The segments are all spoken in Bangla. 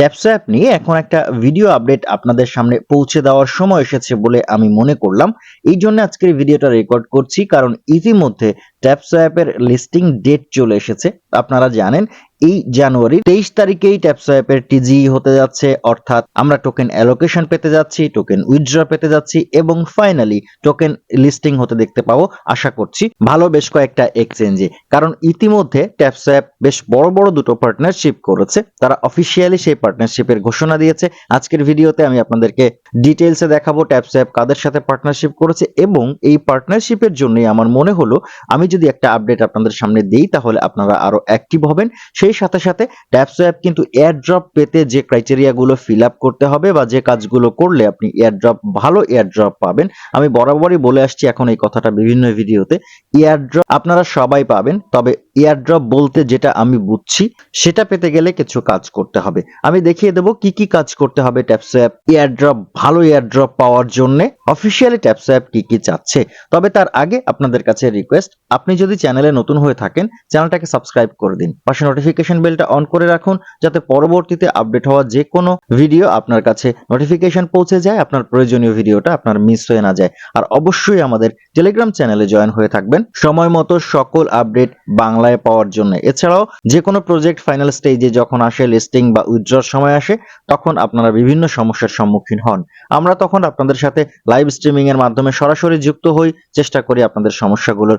ট্যাপস অ্যাপ নিয়ে এখন একটা ভিডিও আপডেট আপনাদের সামনে পৌঁছে দেওয়ার সময় এসেছে বলে আমি মনে করলাম। এই জন্য আজকের ভিডিওটা রেকর্ড করছি, কারণ ইতিমধ্যে ট্যাপস অ্যাপের লিস্টিং ডেট চলে এসেছে। আপনারা জানেন, এই জানুয়ারি তেইশ তারিখেই ট্যাপস অ্যাপের টিজি হতে যাচ্ছে। অর্থাৎ আমরা টোকেন অ্যালোকেশন পেতে যাচ্ছি টোকেন উইথড্র পেতে যাচ্ছি এবং ফাইনালি টোকেন লিস্টিং হতে দেখতে পাবো। আশা করছি ভালো বেশ কয়েকটা এক্সচেঞ্জে কারণ ইতিমধ্যে ট্যাপস অ্যাপ বেশ বড় বড় দুটো পার্টনারশিপ করেছে। তারা অফিসিয়ালি সেই পার্টনারশিপের ঘোষণা দিয়েছে। আজকের ভিডিওতে আমি আপনাদেরকে ডিটেলসে দেখাবো ট্যাপস অ্যাপ কাদের সাথে পার্টনারশিপ করেছে এবং এই পার্টনারশিপের জন্যই আমার মনে হলো, আমি যদি একটা আপডেট আপনাদের সামনে দেই, তাহলে আপনারা আরও অ্যাক্টিভ হবেন। সেই সাথে সাথে ট্যাপস অ্যাপ কিন্তু এয়ারড্রপ পেতে যে ক্রাইটেরিয়া গুলো ফিল আপ করতে হবে বা যে কাজগুলো করলে আপনি এয়ারড্রপ ভালো এয়ারড্রপ পাবেন, আমি বরাবরই বলে আসছি এখন এই কথাটা বিভিন্ন ভিডিওতে। এয়ারড্রপ আপনারা সবাই পাবেন, তবে এয়ারড্রপ বলতে যেটা আমি বুঝছি, সেটা পেতে গেলে কিছু কাজ করতে হবে। আমি দেখিয়ে দেবো কি কি কাজ করতে হবে ট্যাপস অ্যাপ এয়ারড্রপ ভালো এয়ারড্রপ পাওয়ার জন্য। অফিসিয়ালি ট্যাপস অ্যাপ কি কি চাচ্ছে? তবে তার আগে আপনাদের কাছে রিকোয়েস্ট আপনি যদি চ্যানেলে নতুন হয়ে থাকেন চ্যানেলটাকে সাবস্ক্রাইব করে দিন। পাশে নোটিফিকেশন বেলটা অন করে রাখুন, যাতে পরবর্তীতে আপডেট হওয়া যে কোনো ভিডিও আপনার কাছে নোটিফিকেশন পৌঁছে যায়, আপনার প্রয়োজনীয় ভিডিওটা আপনার মিস হয়ে না যায়। আর অবশ্যই আমাদের টেলিগ্রাম চ্যানেলে জয়েন হয়ে থাকবেন, সময় মতো সকল আপডেট বাংলায় পাওয়ার জন্য। এছাড়াও যে কোনো প্রজেক্ট ফাইনাল স্টেজে যখন আসে লিস্টিং বা উইথড্রর সময় আসে, তখন আপনারা বিভিন্ন সমস্যার সম্মুখীন হন। আমরা তখন আপনাদের সাথে লাইভ স্ট্রিমিং এর মাধ্যমে সরাসরি যুক্ত হই, চেষ্টা করি আপনাদের সমস্যাগুলোর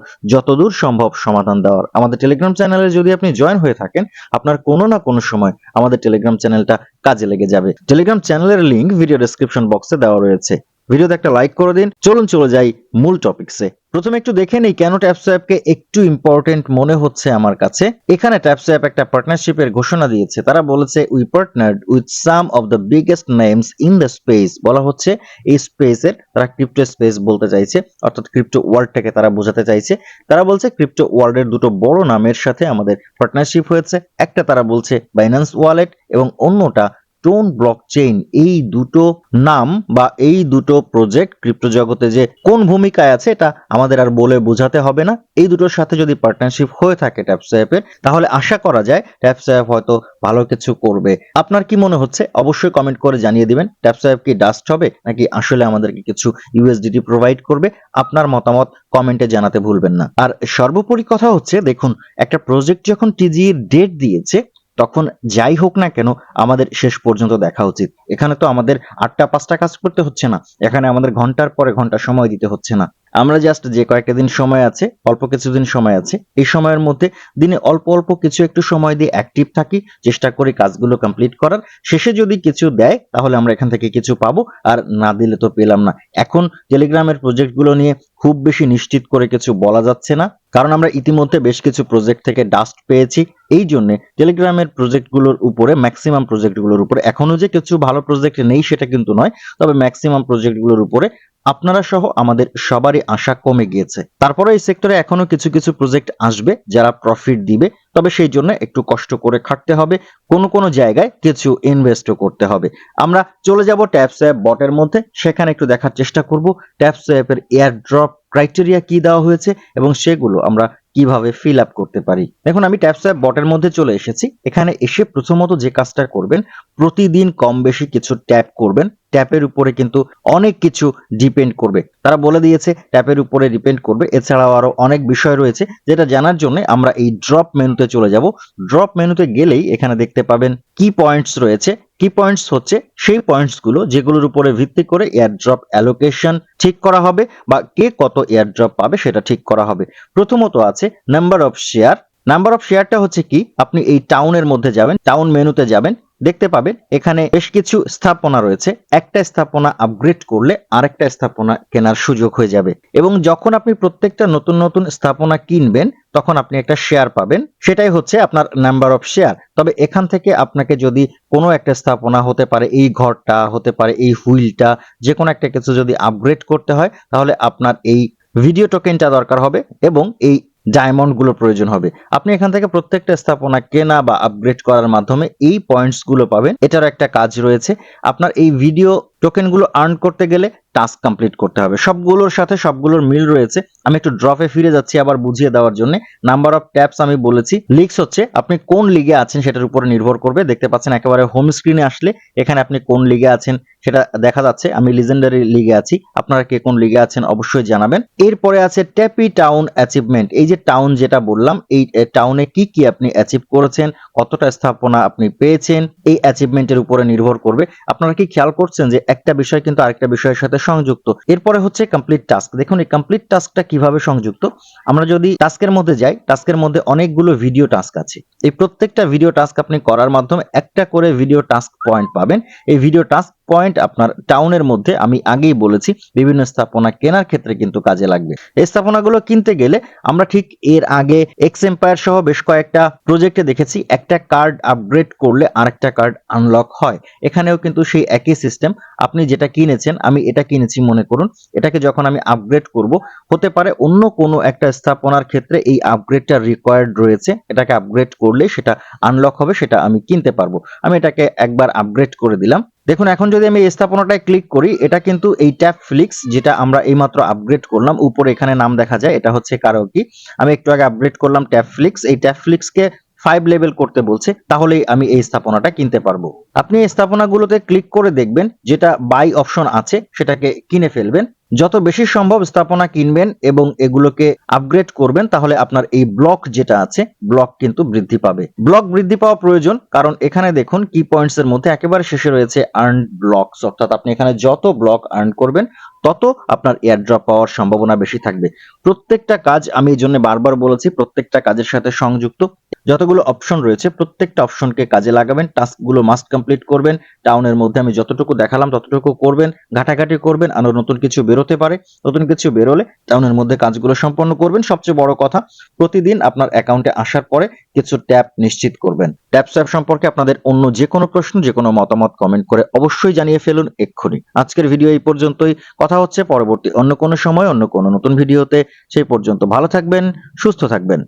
যতদূর সম্ভব সমাধান দেওয়ার। আমাদের টেলিগ্রাম চ্যানেলে যদি আপনি জয়েন হয়ে থাকেন, আপনার কোনো না কোনো সময় আমাদের টেলিগ্রাম চ্যানেলটা কাজে লেগে যাবে। টেলিগ্রাম চ্যানেলের লিংক ভিডিও ডেসক্রিপশন বক্সে দেওয়া রয়েছে। ভিডিওতে একটা লাইক করে দিন। চলুন চলে যাই মূল টপিকসে প্রথমে একটু দেখে নেই কেন ট্যাপস অ্যাপকে একটু ইম্পর্টেন্ট মনে হচ্ছে আমার কাছে। এখানে ট্যাপস অ্যাপ একটা পার্টনারশিপের ঘোষণা দিয়েছে। তারা বলেছে we partnered with some of the biggest names in the space বলা হচ্ছে। এই স্পেসের তারা ক্রিপ্টো স্পেস বলতে চাইছে, অর্থাৎ ক্রিপ্টো ওয়ার্ল্ডটাকে তারা বোঝাতে চাইছে। তারা বলছে ক্রিপ্টো ওয়ার্ল্ডের দুটো বড় নামের সাথে আমাদের পার্টনারশিপ হয়েছে। একটা তারা বলছে বাইন্যান্স ওয়ালেট এবং অন্যটা টোন ব্লকচেইন, এই দুটো নাম বা এই দুটো প্রজেক্ট ক্রিপ্টো জগতে যে কোন ভূমিকায় আছে, এটা আমাদের আর বলে বোঝাতে হবে না। এই দুটোর সাথে যদি পার্টনারশিপ হয়ে থাকে ট্যাপস অ্যাপের তাহলে আশা করা যায় ট্যাপস অ্যাপ হয়তো ভালো কিছু করবে। আপনার কি মনে হচ্ছে? অবশ্যই কমেন্ট করে জানিয়ে দিবেন। ট্যাপস অ্যাপ কি ডাস্ট হবে, নাকি আসলে আমাদেরকে কিছু ইউএসডিটি প্রোভাইড করবে? আপনার মতামত কমেন্টে জানাতে ভুলবেন না। আর সর্বোপরি কথা হচ্ছে, দেখুন, একটা প্রজেক্ট যখন টিজির ডেট দিয়েছে তখন যাই হোক না কেন আমাদের শেষ পর্যন্ত দেখা উচিত। এখানে তো আমাদের আটটা, পাঁচটা কাজ করতে হচ্ছে না। এখানে আমাদের ঘণ্টার পরে ঘণ্টা সময় দিতে হচ্ছে না। আমরা জাস্ট যে কয়েকটা দিন সময় আছে, অল্প কিছুদিন সময় আছে, এই সময়ের মধ্যে দিনে অল্প অল্প কিছু একটু সময় দিয়ে অ্যাক্টিভ থাকি, চেষ্টা করি কাজগুলো কমপ্লিট করার। শেষে যদি কিছু দেয়, তাহলে আমরা এখান থেকে কিছু পাবো। আর না দিলে তো পেলাম না। এখন টেলিগ্রামের প্রজেক্টগুলো নিয়ে খুব বেশি নিশ্চিত করে কিছু বলা যাচ্ছে না। কারণ আমরা ইতিমধ্যে বেশ কিছু প্রজেক্ট থেকে ডাস্ট পেয়েছি। এই জন্যে টেলিগ্রামের প্রজেক্টগুলোর উপরে ম্যাক্সিমাম প্রজেক্টগুলোর উপরে, এখনও যে কিছু ভালো প্রজেক্ট নেই সেটা কিন্তু নয়, তবে ম্যাক্সিমাম প্রজেক্টগুলোর উপরে আপনারা সহ আমাদের সবারই আশা কমে গিয়েছে। তারপরে এই সেক্টরে এখনও কিছু কিছু প্রজেক্ট আসবে, যারা প্রফিট দিবে তবে সেই জন্য একটু কষ্ট করে খাটতে হবে। কোনো কোনো জায়গায় কিছু ইনভেস্টও করতে হবে। আমরা চলে যাব ট্যাপস অ্যাপ বটের মধ্যে। সেখানে একটু দেখার চেষ্টা করব ট্যাপস অ্যাপের এয়ার ড্রপ ক্রাইটেরিয়া কি দেওয়া হয়েছে এবং সেগুলো আমরা কীভাবে ফিল আপ করতে পারি। দেখুন, আমি ট্যাপস অ্যাপ বটের মধ্যে চলে এসেছি। এখানে এসে প্রথমত যে কাজটা করবেন, প্রতিদিন কম বেশি কিছু ট্যাপ করবেন। ট্যাপের উপরে কিন্তু অনেক কিছু ডিপেন্ড করবে। তারা বলে দিয়েছে ট্যাপের উপরে ডিপেন্ড করবে। এছাড়াও আরও অনেক বিষয় রয়েছে যেটা জানার জন্য আমরা এই ড্রপ মেনুতে চলে যাব। ড্রপ মেনুতে গেলেই এখানে দেখতে পাবেন কি পয়েন্টস রয়েছে। কি পয়েন্টস হচ্ছে? সেই পয়েন্টসগুলো যেগুলোর উপরে ভিত্তি করে এয়ারড্রপ অ্যালোকেশন ঠিক করা হবে বা কে কত এয়ারড্রপ পাবে সেটা ঠিক করা হবে। প্রথমত আছে number of share number of শেয়ারটা হচ্ছে কি? আপনি এই টাউনের মধ্যে যাবেন টাউন মেনুতে যাবেন দেখতে পাবেন, এখানে বেশ কিছু স্থাপনা রয়েছে। একটা স্থাপনা আপগ্রেড করলে আরেকটা স্থাপনা কেনার সুযোগ হয়ে যাবে। এবং যখন আপনি প্রত্যেকটা নতুন নতুন স্থাপনা কিনবেন, তখন আপনি একটা শেয়ার পাবেন। সেটাই হচ্ছে আপনার নাম্বার অফ শেয়ার তবে এখান থেকে আপনাকে যদি কোনো একটা স্থাপনা হতে পারে, এই ঘরটা হতে পারে, এই হুইলটা যে কোনো একটা কিছু যদি আপগ্রেড করতে হয়, তাহলে আপনার এই ভিডিও টোকেনটা দরকার হবে এবং এই ডায়মন্ডগুলো প্রয়োজন হবে। আপনি এখান থেকে প্রত্যেকটা স্থাপনা কেনা বা আপগ্রেড করার মাধ্যমে এই পয়েন্টসগুলো পাবেন। এটার একটা কাজ রয়েছে। আপনার এই ভিডিও টোকেনগুলো আর্ন করতে গেলে টাস্ক কমপ্লিট করতে হবে। সবগুলোর সাথে সবগুলোর মিল রয়েছে। আমি একটু ড্রপে ফিরে যাচ্ছি আবার বুঝিয়ে দেওয়ার জন্য। নাম্বার অফ ট্যাপস আমি বলেছি। লিগস হচ্ছে, আপনি কোন লিগে আছেন সেটার উপরে নির্ভর করবে। দেখতে পাচ্ছেন একেবারে হোম স্ক্রিনে আসলে এখানে আপনি কোন লিগে আছেন সেটা দেখা যাচ্ছে। আমি লিজেন্ডারি লিগে আছি। আপনারা কে কোন লিগে আছেন অবশ্যই জানাবেন। এরপরে আছে ট্যাপি টাউন অ্যাচিভমেন্ট এই যে টাউন যেটা বললাম, এই টাউনে কি কি আপনি অ্যাচিভ করেছেন, কতটা স্থাপনা আপনি পেয়েছেন, এই অ্যাচিভমেন্টের উপরে নির্ভর করবে। আপনারা কি খেয়াল করছেন যে একটা বিষয় কিন্তু আরেকটা বিষয়ের সাথে সংযুক্ত। এরপরে হচ্ছে কমপ্লিট টাস্ক দেখুন, এই কমপ্লিট টাস্কটা কীভাবে সংযুক্ত? আমরা যদি টাস্কের মধ্যে যাই টাস্কের মধ্যে অনেকগুলো ভিডিও টাস্ক আছে। এই প্রত্যেকটা ভিডিও টাস্ক আপনি করার মাধ্যমে একটা করে ভিডিও টাস্ক পয়েন্ট পাবেন। এই ভিডিও টাস্ক পয়েন্ট আপনার টাউনের মধ্যে, আমি আগেই বলেছি, বিভিন্ন স্থাপনা কেনার ক্ষেত্রে কিন্তু কাজে লাগবে। এই স্থাপনাগুলো কিনতে গেলে আমরা ঠিক এর আগে এক্স এম্পায়ার সহ বেশ কয়েকটা প্রজেক্টে দেখেছি। একটা কার্ড আপগ্রেড করলে আরেকটা কার্ড আনলক হয়। এখানেও কিন্তু সেই একই সিস্টেম আপনি যেটা কিনেছেন, আমি এটা কিনেছি মনে করুন। এটাকে যখন আমি আপগ্রেড করব, হতে পারে অন্য কোনো একটা স্থাপনার ক্ষেত্রে এই আপগ্রেডটা রিকোয়ার্ড রয়েছে। এটাকে আপগ্রেড করলে সেটা আনলক হবে, সেটা আমি কিনতে পারব। আমি এটাকে একবার আপগ্রেড করে দিলাম। দেখুন, এখন যদি আমি স্থাপনাটায় ক্লিক করি, এটা কিন্তু এই ট্যাপ ফ্লিক্স, যেটা আমরা এইমাত্র আপগ্রেড করলাম, উপরে এখানে নাম দেখা যায়, এটা হচ্ছে কারও কি? আমি একটু আগে আপগ্রেড করলাম ট্যাপ ফ্লিক্স। এই ট্যাপ ফ্লিক্সকে ফাইভ লেভেল করতে বলছে, তাহলেই আমি এই স্থাপনাটা কিনতে পারব। আপনি এই স্থাপনাগুলোতে ক্লিক করে দেখবেন, যেটা বাই অপশন আছে, সেটাকে কিনে ফেলবেন। যত বেশি সম্ভব স্থাপনা কিনবেন এবং এগুলোকে আপগ্রেড করবেন, তাহলে আপনার এই ব্লক যেটা আছে ব্লক কিন্তু বৃদ্ধি পাবে। ব্লক বৃদ্ধি পাওয়া প্রয়োজন, কারণ এখানে দেখুন কি পয়েন্টস এর মধ্যে একেবারে শেষে রয়েছে আর্ন ব্লকস অর্থাৎ আপনি এখানে যত ব্লক আর্ন করবেন, তত আপনার এয়ারড্রপ পাওয়ার সম্ভাবনা বেশি থাকবে। প্রত্যেকটা কাজ, আমি এই জন্য বারবার বলেছি, প্রত্যেকটা কাজের সাথে সংযুক্ত। যতগুলো অপশন রয়েছে, প্রত্যেকটা অপশনকে কাজে লাগাবেন, টাস্কগুলো মাস্ট কমপ্লিট করবেন টাউনের মধ্যে আমি যতটুকু দেখালাম, ততটুকু করবেন, ঘাটাঘাটি করবেন, আরও নতুন কিছু বেরোতে পারে, নতুন কিছু বেরোলে টাউনের মধ্যে কাজগুলো সম্পন্ন করবেন। সবচেয়ে বড় কথা, প্রতিদিন আপনার অ্যাকাউন্টে আসার পরে কিছু ট্যাপ নিশ্চিত করবেন। ট্যাপ স্যাপ সম্পর্কে আপনাদের অন্য যে কোনো প্রশ্ন যে কোনো মতামত কমেন্ট করে অবশ্যই জানিয়ে ফেলুন এক্ষুনি। আজকের ভিডিও এই পর্যন্তই। কথা হচ্ছে পরবর্তী অন্য কোনো সময়, অন্য কোনো নতুন ভিডিওতে সেই পর্যন্ত ভালো থাকবেন, সুস্থ থাকবেন।